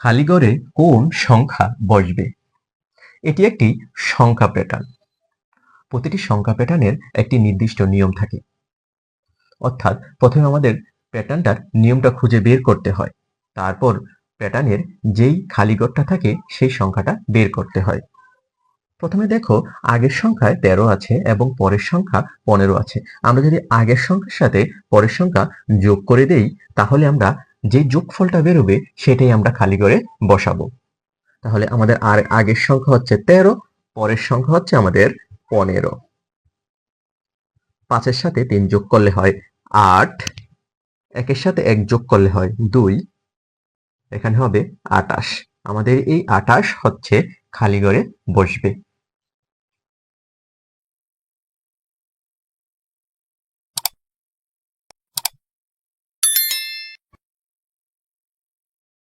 খালি ঘরে কোন সংখ্যা বসবে? এটি একটি সংখ্যা প্যাটার্ন প্রতিটি সংখ্যা প্যাটার্নের একটি নির্দিষ্ট নিয়ম থাকে। অর্থাৎ প্রথমে আমাদের প্যাটার্নটার নিয়মটা খুঁজে বের করতে হয়। তারপর প্যাটার্নের যেই খালি ঘরটা থাকে, সেই সংখ্যাটা বের করতে হয়। প্রথমে দেখো, আগের সংখ্যায় তেরো আছে এবং পরের সংখ্যা পনেরো আছে। আমরা যদি আগের সংখ্যার সাথে পরের সংখ্যা যোগ করে দেই, তাহলে আমরা যে যোগফলটা বেরোবে সেটাই আমরা খালি করে বসাবো। তাহলে আমাদের আর আগের সংখ্যা হচ্ছে তেরো, পরের সংখ্যা হচ্ছে আমাদের পনেরো। পাঁচের সাথে তিন যোগ করলে হয় আট, একের সাথে এক যোগ করলে হয় দুই, এখানে হবে আটাশ। আমাদের এই আটাশ হচ্ছে খালি ঘরে বসবে।